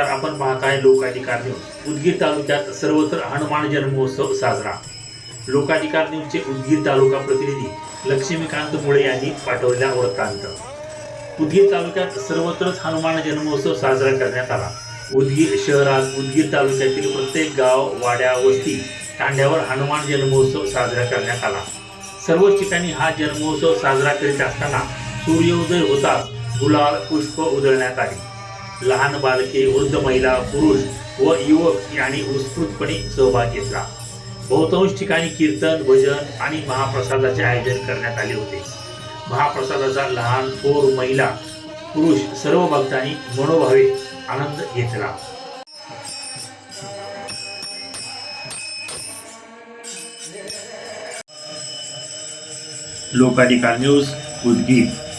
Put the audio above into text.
आपण पाहत लोकाधिकार न्यूज उदगीर तालुक्यात सर्वत्र हनुमान जन्मोत्सव साजरा. लोकाधिकार न्यूजचे उदगीर तालुका प्रतिनिधी लक्ष्मीकांत मुळे यांनी पाठवलेला वृत्तांत. उदगीर तालुक्यात सर्वत्रच हनुमान जन्मोत्सव साजरा करण्यात आला. उदगीर शहरात उदगीर तालुक्यातील प्रत्येक गाव वाड्या वस्ती तांड्यावर हनुमान जन्मोत्सव साजरा करण्यात आला. सर्वच ठिकाणी हा जन्मोत्सव साजरा करीत असताना सूर्योदय होताच गुलाल पुष्प उधळण्यात आली. लहान बालके वृद्ध महिला पुरुष व युवक यांनी उत्स्फूर्तपणे सहभाग घेतला. बहुतांश ठिकाणी कीर्तन भजन आणि महाप्रसादाचे आयोजन करण्यात आले होते. महाप्रसादाचा लहान थोर महिला पुरुष सर्व भक्तांनी मनोभावे आनंद घेतला. लोकाधिकार न्यूज उद्गीर.